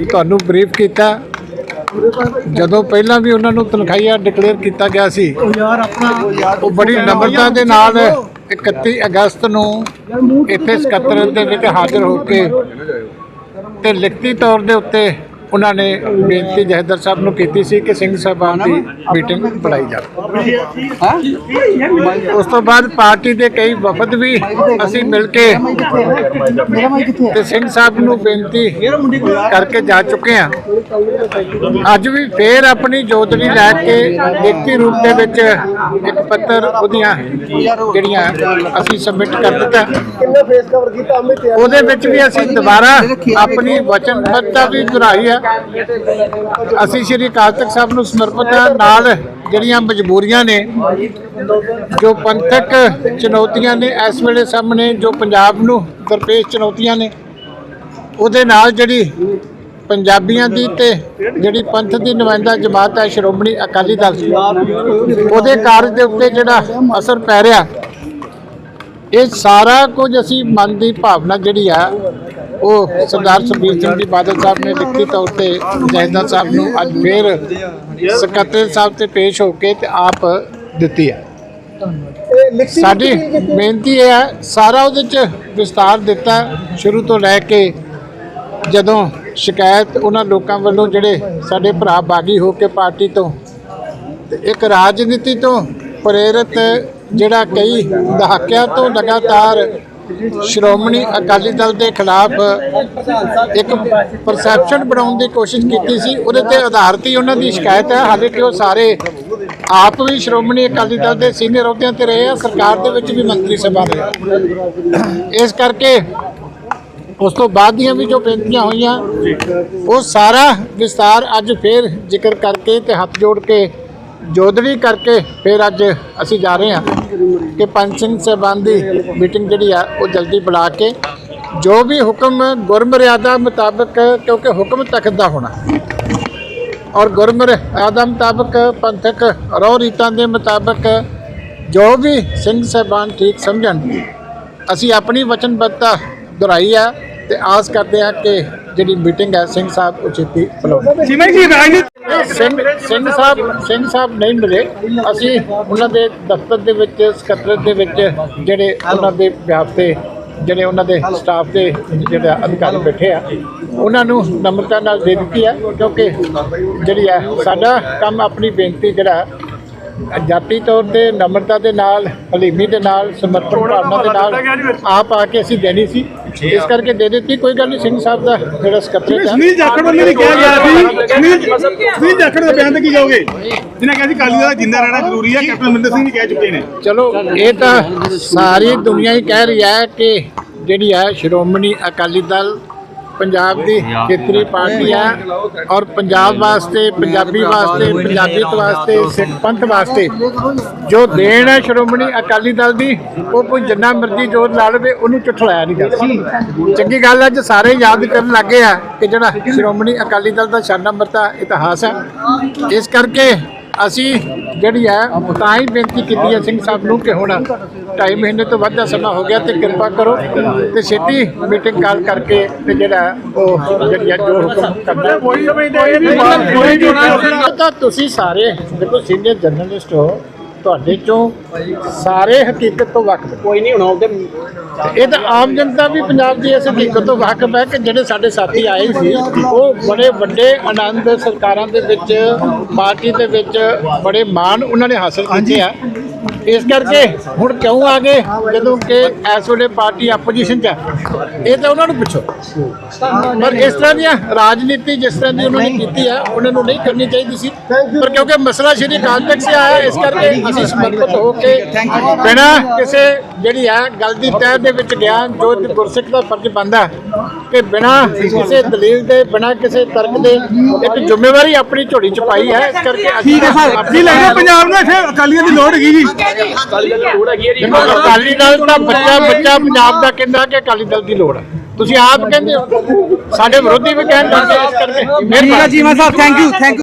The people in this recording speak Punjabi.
ਤੁਹਾਨੂੰ ਬਰੀਫ ਕੀਤਾ। ਜਦੋਂ ਪਹਿਲਾਂ ਵੀ ਉਹਨਾਂ ਨੂੰ ਤਨਖਾਹੀਆ ਡਿਕਲੇਅਰ ਕੀਤਾ ਗਿਆ ਸੀ, ਉਹ ਬੜੀ ਨમ્ਰਤਾ ਦੇ ਨਾਲ 31 ਅਗਸਤ ਨੂੰ ਇੱਥੇ ਸਕੱਤਰ ਦੇ ਵਿੱਚ ਹਾਜ਼ਰ ਹੋ ਕੇ ਤੇ ਲਿਖਤੀ ਤੌਰ ਦੇ ਉੱਤੇ ਉਹਨਾਂ ਨੇ ਬੇਨਤੀ ਜਹਦਰ ਸਾਹਿਬ ਨੂੰ ਕੀਤੀ ਸੀ ਕਿ ਸਿੰਘ ਸਾਹਿਬਾਨ ਦੀ ਮੀਟਿੰਗ ਬੁਲਾਈ ਜਾਵੇ। ਉਸ ਤੋਂ ਬਾਅਦ ਪਾਰਟੀ ਦੇ ਕਈ ਵਫਦ ਵੀ ਅਸੀਂ ਮਿਲ ਕੇ ਤੇ ਸਿੰਘ ਸਾਹਿਬ ਨੂੰ ਬੇਨਤੀ ਕਰਕੇ ਜਾ ਚੁੱਕੇ ਹਾਂ। ਅੱਜ ਵੀ ਫੇਰ ਆਪਣੀ ਜੋਤਰੀ ਲੈ ਕੇ ਲਿਖਤੀ ਰੂਪ ਦੇ ਵਿੱਚ ਇੱਕ ਪੱਤਰ ਉਹਦੀਆਂ ਜਿਹੜੀਆਂ ਅਸੀਂ ਸਬਮਿਟ ਕਰ ਦਿੱਤਾ। ਉਹਦੇ ਵਿੱਚ ਵੀ ਅਸੀਂ ਦੁਬਾਰਾ ਆਪਣੀ ਵਚਨਬੱਧਤਾ ਵੀ ਦੁਹਰਾਈ ਹੈ। ਅਸੀਂ ਸ਼੍ਰੀ ਅਕਾਲ ਤਖਤ ਸਾਹਿਬ ਨੂੰ ਸਮਰਪਿਤ ਹਾਂ। ਨਾਲ ਜਿਹੜੀਆਂ ਮਜਬੂਰੀਆਂ ਨੇ, ਜੋ ਪੰਥਕ ਚੁਣੌਤੀਆਂ ਨੇ ਇਸ ਵੇਲੇ ਸਾਹਮਣੇ, ਜੋ ਪੰਜਾਬ ਨੂੰ ਦਰਪੇਸ਼ ਚੁਣੌਤੀਆਂ ਨੇ, ਉਹਦੇ ਨਾਲ ਜਿਹੜੀ ਪੰਜਾਬੀਆਂ ਦੀ ਤੇ ਜਿਹੜੀ ਪੰਥ ਦੀ ਨੁਮਾਇੰਦਾ ਜਮਾਤ ਹੈ, ਸ਼੍ਰੋਮਣੀ ਅਕਾਲੀ ਦਲ ਉਹਦੇ ਕਾਰਜ ਦੇ ਉੱਤੇ ਜਿਹੜਾ ਅਸਰ ਪੈ ਰਿਹਾ, ਇਹ ਸਾਰਾ ਕੁਝ ਅਸੀਂ ਮਨ ਦੀ ਭਾਵਨਾ ਜਿਹੜੀ ਆ ਉਹ ਸਰਦਾਰ ਸੁਖਬੀਰ ਸਿੰਘ ਜੀ ਬਾਦਲ ਸਾਹਿਬ ਨੇ ਲਿਖਤੀ ਤੌਰ ਤੇ ਜਹਦਰ ਸਾਹਿਬ ਨੂੰ ਅੱਜ ਫੇਰ ਸਕੱਤਰ ਸਾਹਿਬ ਤੇ ਪੇਸ਼ ਹੋ ਕੇ ਤੇ ਆਪ ਦਿੱਤੀ ਹੈ। ਸਾਡੀ ਬੇਨਤੀ ਇਹ ਹੈ ਸਾਰਾ ਉਹਦੇ ਚ ਵਿਸਤਾਰ ਦਿੱਤਾ ਸ਼ੁਰੂ ਤੋਂ ਲੈ ਕੇ ਜਦੋਂ ਸ਼ਿਕਾਇਤ ਉਹਨਾਂ ਲੋਕਾਂ ਵੱਲੋਂ ਜਿਹੜੇ ਸਾਡੇ ਭਰਾ ਬਾਗੀ ਹੋ ਕੇ ਪਾਰਟੀ ਤੋਂ ਤੇ ਇੱਕ ਰਾਜਨੀਤੀ ਤੋਂ ਪ੍ਰੇਰਿਤ ਜਿਹੜਾ ਕਈ ਦਹਾਕਿਆਂ ਤੋਂ ਲਗਾਤਾਰ ਸ਼੍ਰੋਮਣੀ ਅਕਾਲੀ ਦਲ ਦੇ ਖਿਲਾਫ ਇੱਕ ਪਰਸੈਪਸ਼ਨ ਬਣਾਉਣ ਦੀ ਕੋਸ਼ਿਸ਼ ਕੀਤੀ ਸੀ। ਉਹਦੇ ਤੇ ਆਧਾਰਿਤ ਹੀ ਉਹਨਾਂ ਦੀ ਸ਼ਿਕਾਇਤ ਹੈ। ਹਾਲੇ ਕਿ ਉਹ ਸਾਰੇ ਆਪ ਵੀ ਸ਼੍ਰੋਮਣੀ ਅਕਾਲੀ ਦਲ ਦੇ ਸੀਨੀਅਰ ਅਹੁਦਿਆਂ ਤੇ ਰਹੇ ਆ। ਸਰਕਾਰ ਦੇ ਵਿੱਚ ਵੀ ਮੰਤਰੀ ਸਭਾ ਰਹੇ ਇਸ ਕਰਕੇ ਉਸ ਤੋਂ ਬਾਅਦ ਦੀਆਂ ਵੀ ਜੋ ਬੇਨਤੀਆਂ ਹੋਈਆਂ, ਉਹ ਸਾਰਾ ਵਿਸਤਾਰ ਅੱਜ ਫੇਰ ਜ਼ਿਕਰ ਕਰਕੇ ਤੇ ਹੱਥ ਜੋੜ ਕੇ ਜੋਦੜੀ ਕਰਕੇ ਫਿਰ ਅੱਜ ਅਸੀਂ ਜਾ ਰਹੇ ਹਾਂ ਕਿ ਪੰਜ ਸਿੰਘ ਸਾਹਿਬਾਨ ਦੀ ਮੀਟਿੰਗ ਜਿਹੜੀ ਆ, ਉਹ ਜਲਦੀ ਬੁਲਾ ਕੇ ਜੋ ਵੀ ਹੁਕਮ ਗੁਰਮਰਿਆਦਾ ਮੁਤਾਬਕ, ਕਿਉਂਕਿ ਹੁਕਮ ਤਖਤ ਦਾ ਹੋਣਾ। ਔਰ ਗੁਰਮਰਿਆਦਾ ਮੁਤਾਬਕ ਪੰਥਕ ਰੋ ਰੀਤਾਂ ਦੇ ਮੁਤਾਬਕ ਜੋ ਵੀ ਸਿੰਘ ਸਾਹਿਬਾਨ ਠੀਕ ਸਮਝਣ, ਅਸੀਂ ਆਪਣੀ ਵਚਨਬੱਧਤਾ ਦੁਹਰਾਈ ਆ ਤੇ ਆਸ ਕਰਦੇ ਹਾਂ ਕਿ ਜਿਹੜੀ ਮੀਟਿੰਗ ਹੈ, ਸਿੰਘ ਸਾਹਿਬ ਉਚਿਤੀ ਬੁਲਾਉਣ। ਜਿਵੇਂ ਕਿ ਰਾਜਨੀਤੀ ਸਿੰਘ ਸਿੰਘ ਸਾਹਿਬ ਸਿੰਘ ਸਾਹਿਬ ਨਹੀਂ ਮਿਲੇ। ਅਸੀਂ ਉਹਨਾਂ ਦੇ ਦਫ਼ਤਰ ਦੇ ਵਿੱਚ ਸਕੱਤਰ ਦੇ ਵਿੱਚ ਜਿਹੜੇ ਉਹਨਾਂ ਦੇ ਵਿਆਪ ਤੇ, ਜਿਹੜੇ ਉਹਨਾਂ ਦੇ ਸਟਾਫ ਦੇ ਜਿਹੜੇ ਅਧਿਕਾਰੀ ਬੈਠੇ ਆ, ਉਹਨਾਂ ਨੂੰ ਨਮਰਤਾ ਨਾਲ ਦੇ ਦਿੱਤੀ ਆ, ਕਿਉਂਕਿ ਜਿਹੜੀ ਆ ਸਾਡਾ ਕੰਮ ਆਪਣੀ ਬੇਨਤੀ ਜਿਹੜਾ ਜਾਤੀ ਤੌਰ ਤੇ ਨਮਰਤਾ ਦੇ ਨਾਲ, ਹਲੀਮੀ ਦੇ ਨਾਲ, ਸਮਰਪਣ ਭਾਵਨਾ ਦੇ ਨਾਲ ਆਪ ਆ ਕੇ ਅਸੀਂ ਦੇਣੀ ਸੀ। ਇਸ ਕਰਕੇ ਦੇ ਦਿੱਤੀ ਕੋਈ ਗੱਲ ਨਹੀਂ ਸਿੰਘ ਸਾਹਿਬ ਦਾ ਜਿਹੜਾ ਸਕੱਤਰ ਹੈ। ਸੁਨੀਲ ਜਾਖੜ ਵੱਲੋਂ ਵੀ ਕਿਹਾ ਗਿਆ ਸੀ ਸੁਨੀਲ ਸੁਨੀਲ ਜਾਖੜ ਦਾ ਬਿਆਨ ਤੇ ਕੀ ਕਹੋਗੇ? ਜਿਨ੍ਹਾਂ ਕਿਹਾ ਸੀ ਕਾਲੀ ਦਾ ਜਿੰਦਾ ਰਹਿਣਾ ਜ਼ਰੂਰੀ ਹੈ ਕੈਪਟਨ ਅਮਰਿੰਦਰ ਸਿੰਘ ਵੀ ਕਹਿ ਚੁੱਕੇ ਨੇ। ਚਲੋ ਇਹ ਤਾਂ ਸਾਰੀ ਦੁਨੀਆ ਹੀ ਕਹਿ ਰਹੀ ਹੈ ਕਿ ਜਿਹੜੀ ਹੈ ਸ਼੍ਰੋਮਣੀ ਅਕਾਲੀ ਦਲ ਪੰਜਾਬ ਦੀ ਖੇਤਰੀ ਪਾਰਟੀ ਹੈ ਔਰ ਪੰਜਾਬ ਵਾਸਤੇ, ਪੰਜਾਬੀ ਵਾਸਤੇ ਪੰਜਾਬੀਅਤ ਵਾਸਤੇ, ਸਿੱਖ ਪੰਥ ਵਾਸਤੇ ਜੋ ਦੇਣ ਹੈ ਸ਼੍ਰੋਮਣੀ ਅਕਾਲੀ ਦਲ ਦੀ, ਉਹ ਕੋਈ ਜਿੰਨਾ ਮਰਜ਼ੀ ਜੋਰ ਲਾ ਲਵੇ, ਉਹਨੂੰ ਝੁਠਲਾਇਆ ਨਹੀਂ ਜਾ ਚੰਗੀ ਗੱਲ ਅੱਜ ਸਾਰੇ ਯਾਦ ਕਰਨ ਲੱਗੇ ਆ ਕਿ ਜਿਹੜਾ ਸ਼੍ਰੋਮਣੀ ਅਕਾਲੀ ਦਲ ਦਾ ਸ਼ਾਨਾ ਮਰਤਾ ਇਤਿਹਾਸ ਹੈ। ਇਸ ਕਰਕੇ ਅਸੀਂ ਜਿਹੜੀ ਹੈ ਤਾਂ ਹੀ ਬੇਨਤੀ ਕੀਤੀ ਹੈ ਸਿੰਘ ਸਾਹਿਬ ਨੂੰ ਕਿ ਹੁਣ ਢਾਈ ਮਹੀਨੇ ਤੋਂ ਵੱਧ ਦਾ ਸਮਾਂ ਹੋ ਗਿਆ ਤੇ ਕਿਰਪਾ ਕਰੋ ਤੇ ਛੇਤੀ ਮੀਟਿੰਗ ਕਾਲ ਕਰਕੇ ਤੇ ਜਿਹੜਾ ਉਹ ਜਿਹੜੀ ਹੈ ਜੋ ਹੁਕਮ ਕਰਨਾ ਕੋਈ ਤਾਂ ਤੁਸੀਂ ਸਾਰੇ ਦੇਖੋ ਸੀਨੀਅਰ ਜਰਨਲਿਸਟ ਹੋ ਤੁਹਾਡੇ ਚੋਂ ਸਾਰੇ ਹਕੀਕਤ ਤੋਂ ਵਾਕਿਫ ਕੋਈ ਨਹੀਂ ਹੋਣਾ ਇਹ ਤਾਂ ਆਮ ਜਨਤਾ ਵੀ ਪੰਜਾਬ ਦੀ ਇਸ ਹਕੀਕਤ ਤੋਂ ਵਾਕਿਫ ਹੈ ਕਿ ਜਿਹੜੇ ਸਾਡੇ ਸਾਥੀ ਆਏ ਸੀ ਉਹ ਬੜੇ ਵੱਡੇ ਆਨੰਦ ਸਰਕਾਰਾਂ ਦੇ ਵਿੱਚ ਪਾਰਟੀ ਦੇ ਵਿੱਚ ਬੜੇ ਮਾਣ ਉਹਨਾਂ ਨੇ ਹਾਸਲ ਕੀਤੇ ਆ। ਇਸ ਕਰਕੇ ਹੁਣ ਕਿਉਂ ਆ ਗਏ? ਜਦੋਂ ਕਿ ਇਸ ਵੇਲੇ ਪਾਰਟੀ ਆਪੋਜੀਸ਼ਨ 'ਚ ਹੈ ਇਹ ਤਾਂ ਉਹਨਾਂ ਨੂੰ ਪੁੱਛੋ। ਪਰ ਇਸ ਤਰ੍ਹਾਂ ਦੀਆਂ ਰਾਜਨੀਤੀ ਜਿਸ ਤਰ੍ਹਾਂ ਦੀ ਉਹਨਾਂ ਨੇ ਕੀਤੀ ਹੈ ਉਹਨਾਂ ਨੂੰ ਨਹੀਂ ਕਰਨੀ ਚਾਹੀਦੀ ਸੀ। ਪਰ ਕਿਉਂਕਿ ਮਸਲਾ ਸ਼੍ਰੀ ਅਕਾਲ ਤਖਤ ਸੇ ਆਇਆ ਇਸ ਕਰਕੇ ਅਸੀਂ ਸਮਰਪਿਤ ਹੋ ਕੇ ਬਿਨਾਂ ਕਿਸੇ ਜਿਹੜੀ ਹੈ ਗੱਲ ਦੀ ਤਹਿ ਦੇ ਵਿੱਚ ਗਿਆ ਜੋ ਗੁਰਸਿੱਖ ਦਾ ਫਰਜ਼ ਬਣਦਾ ਕਿ ਬਿਨਾਂ ਕਿਸੇ ਦਲੀਲ ਦੇ ਬਿਨਾਂ ਕਿਸੇ ਤਰਕ ਦੇ ਇੱਕ ਜ਼ਿੰਮੇਵਾਰੀ ਆਪਣੀ ਝੋਲੀ ਚ ਪਾਈ ਹੈ ਇਸ ਕਰਕੇ ਠੀਕ ਹੈ ਸਰ। ਕੀ ਲੱਗਦਾ ਪੰਜਾਬ ਨੂੰ ਇੱਥੇ ਅਕਾਲੀਆਂ ਦੀ ਲੋੜ ਹੈਗੀ ਜੀ। ਅਕਾਲੀ ਦਲ ਦਾ ਬੱਚਾ ਬੱਚਾ ਪੰਜਾਬ ਦਾ ਕਹਿੰਦਾ ਕਿ ਅਕਾਲੀ ਦਲ ਦੀ ਲੋੜ ਹੈ। ਤੁਸੀਂ ਆਪ ਕਹਿੰਦੇ ਹੋ। ਸਾਡੇ ਵਿਰੋਧੀ ਵੀ ਕਹਿੰਦੇ ਇਸ ਕਰਕੇ। ਠੀਕ ਹੈ Jeeva Sahib thank you thank